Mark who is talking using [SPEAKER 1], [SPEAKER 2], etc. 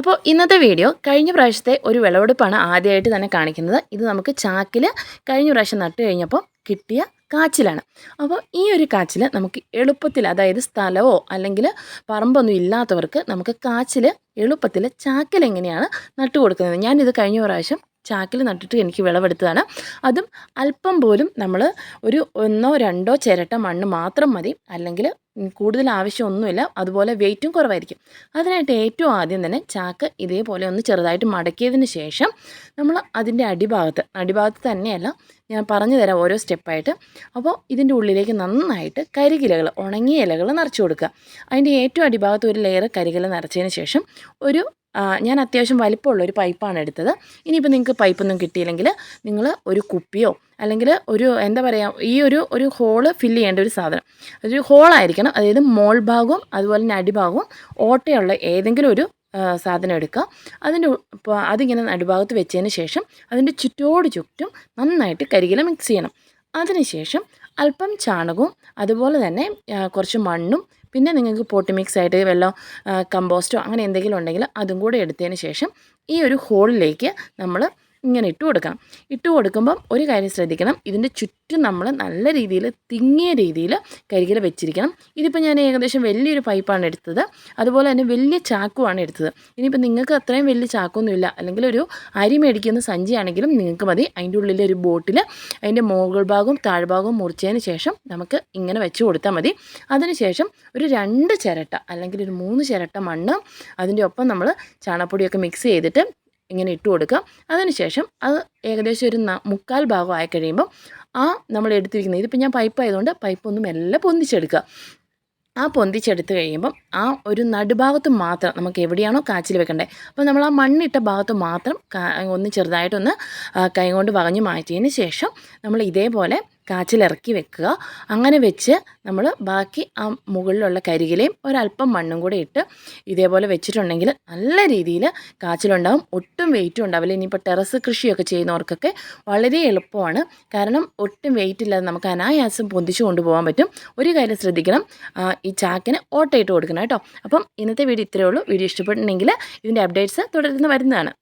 [SPEAKER 1] അപ്പോൾ ഇന്നത്തെ വീഡിയോ കഴിഞ്ഞ പ്രാവശ്യത്തെ ഒരു വിളവെടുപ്പാണ് ആദ്യമായിട്ട് തന്നെ കാണിക്കുന്നത്. ഇത് നമുക്ക് ചാക്കിൽ കഴിഞ്ഞ പ്രാവശ്യം നട്ട് കഴിഞ്ഞപ്പോൾ കിട്ടിയ കാച്ചിലാണ്. അപ്പോൾ ഈ ഒരു കാച്ചിൽ നമുക്ക് എളുപ്പത്തിൽ അതായത് സ്ഥലമോ അല്ലെങ്കിൽ പറമ്പൊന്നും ഇല്ലാത്തവർക്ക് നമുക്ക് കാച്ചിൽ എളുപ്പത്തിൽ ചാക്കിൽ എങ്ങനെയാണ് നട്ടു കൊടുക്കുന്നത്. ഞാനിത് കഴിഞ്ഞ പ്രാവശ്യം ചാക്കിൽ നട്ടിട്ട് എനിക്ക് വിളവെടുത്തതാണ്. അതും അല്പം പോലും നമ്മൾ ഒരു ഒന്നോ രണ്ടോ ചിരട്ട മണ്ണ് മാത്രം മതി. അല്ലെങ്കിൽ കൂടുതൽ ആവശ്യമൊന്നുമില്ല. അതുപോലെ വെയിറ്റും കുറവായിരിക്കും. അതിനായിട്ട് ഏറ്റവും ആദ്യം തന്നെ ചാക്ക് ഇതേപോലെ ഒന്ന് ചെറുതായിട്ട് മടക്കിയതിന് ശേഷം നമ്മൾ അതിന്റെ അടിഭാഗത്ത് അടിഭാഗത്ത് തന്നെയല്ല ഞാൻ പറഞ്ഞു തരാം ഓരോ സ്റ്റെപ്പായിട്ട് അപ്പോൾ ഇതിന്റെ ഉള്ളിലേക്ക് നന്നായിട്ട് കരികിലകൾ ഉണങ്ങിയ ഇലകൾ നിറച്ച് കൊടുക്കുക. അതിന്റെ ഏറ്റവും അടിഭാഗത്ത് ഒരു ലെയർ കരികില നിറച്ചതിന് ശേഷം ഒരു ഞാൻ അത്യാവശ്യം വലിപ്പമുള്ള ഒരു പൈപ്പാണ് എടുത്തത്. ഇനിയിപ്പോൾ നിങ്ങൾക്ക് പൈപ്പൊന്നും കിട്ടിയില്ലെങ്കിൽ നിങ്ങൾ ഒരു കുപ്പിയോ അല്ലെങ്കിൽ ഒരു എന്താ പറയുക ഈ ഒരു ഒരു ഹോൾ ഫില്ല് ചെയ്യേണ്ട ഒരു സാധനം. ഒരു ഹോളായിരിക്കണം അതായത് മോൾ ഭാഗവും അതുപോലെ തന്നെ അടിഭാഗവും ഓട്ടയുള്ള ഏതെങ്കിലും ഒരു സാധനം എടുക്കുക. അതിന്റെ അതിങ്ങനെ നടുഭാഗത്ത് വെച്ചതിന് ശേഷം അതിന്റെ ചുറ്റോട് ചുറ്റും നന്നായിട്ട് കരികില മിക്സ് ചെയ്യണം. അതിനുശേഷം അല്പം ചാണകവും അതുപോലെ തന്നെ കുറച്ച് മണ്ണും പിന്നെ നിങ്ങൾക്ക് പോട്ടി മിക്സ് ആയിട്ട് വെള്ളം കമ്പോസ്റ്റോ അങ്ങനെ എന്തെങ്കിലും ഉണ്ടെങ്കിൽ അതും കൂടെ എടുത്തതിന് ശേഷം ഈ ഒരു ഹോളിലേക്ക് നമ്മൾ ഇങ്ങനെ ഇട്ട് കൊടുക്കണം. ഇട്ട് കൊടുക്കുമ്പം ഒരു കാര്യം ശ്രദ്ധിക്കണം. ഇതിന്റെ ചുറ്റും നമ്മൾ നല്ല രീതിയിൽ തിങ്ങിയ രീതിയിൽ കരികില വെച്ചിരിക്കണം. ഇതിപ്പോൾ ഞാൻ ഏകദേശം വലിയൊരു പൈപ്പാണ് എടുത്തത്. അതുപോലെ തന്നെ വലിയ ചാക്കുവാണ് എടുത്തത്. ഇനിയിപ്പോൾ നിങ്ങൾക്ക് അത്രയും വലിയ ചാക്കൊന്നുമില്ല. അല്ലെങ്കിൽ ഒരു അരി മേടിക്കുന്ന സഞ്ചിയാണെങ്കിലും നിങ്ങൾക്ക് മതി. അതിന്റെ ഉള്ളിൽ ഒരു ബോട്ടിൽ അതിന്റെ മുകൾ ഭാഗവും താഴ്ഭാഗവും മുറിച്ചതിന് ശേഷം നമുക്ക് ഇങ്ങനെ വെച്ച് കൊടുത്താൽ മതി. അതിനുശേഷം ഒരു രണ്ട് ചിരട്ട അല്ലെങ്കിൽ ഒരു മൂന്ന് ചിരട്ട മണ്ണ് അതിന്റെ ഒപ്പം നമ്മൾ ചാണകപ്പൊടിയൊക്കെ മിക്സ് ചെയ്തിട്ട് ഇങ്ങനെ ഇട്ട് കൊടുക്കുക. അതിനുശേഷം അത് ഏകദേശം ഒരു മുക്കാൽ ഭാഗം ആയി കഴിയുമ്പോൾ ആ നമ്മൾ എടുത്തിരിക്കുന്നത് ഇതിപ്പോൾ ഞാൻ പൈപ്പ് ആയതുകൊണ്ട് പൈപ്പ് എല്ലാം പൊന്തിച്ചെടുക്കുക. ആ പൊന്തിച്ചെടുത്ത് കഴിയുമ്പം ആ ഒരു നടുഭാഗത്ത് മാത്രം നമുക്ക് എവിടെയാണോ കാച്ചിൽ വെക്കേണ്ടത് അപ്പോൾ നമ്മൾ ആ മണ്ണിട്ട ഭാഗത്ത് മാത്രം ഒന്ന് ചെറുതായിട്ടൊന്ന് കൈകൊണ്ട് വകഞ്ഞ് മാറ്റിയതിന് ശേഷം നമ്മൾ ഇതേപോലെ കാച്ചിൽ ഇറക്കി വെക്കുക. അങ്ങനെ വെച്ച് നമ്മൾ ബാക്കി ആ മുകളിലുള്ള കരികിലയും ഒരല്പം മണ്ണും കൂടെ ഇട്ട് ഇതേപോലെ വെച്ചിട്ടുണ്ടെങ്കിൽ നല്ല രീതിയിൽ കാച്ചിലുണ്ടാവും. ഒട്ടും വെയിറ്റും ഉണ്ടാവില്ല. ഇനിയിപ്പോൾ ടെറസ് കൃഷിയൊക്കെ ചെയ്യുന്നവർക്കൊക്കെ വളരെ എളുപ്പമാണ്. കാരണം ഒട്ടും വെയിറ്റ് ഇല്ലാതെ നമുക്ക് അനായാസം പൊന്തിച്ചു കൊണ്ടുപോകാൻ പറ്റും. ഒരു കാര്യം ശ്രദ്ധിക്കണം. ഈ ചാക്കിന് ഓട്ടയിട്ട് കൊടുക്കണം കേട്ടോ. അപ്പം ഇന്നത്തെ വീഡിയോ ഇത്രയേ ഉള്ളൂ. വീഡിയോ ഇഷ്ടപ്പെട്ടിട്ടുണ്ടെങ്കിൽ ഇതിന്റെ അപ്ഡേറ്റ്സ് തുടർന്ന് വരുന്നതാണ്.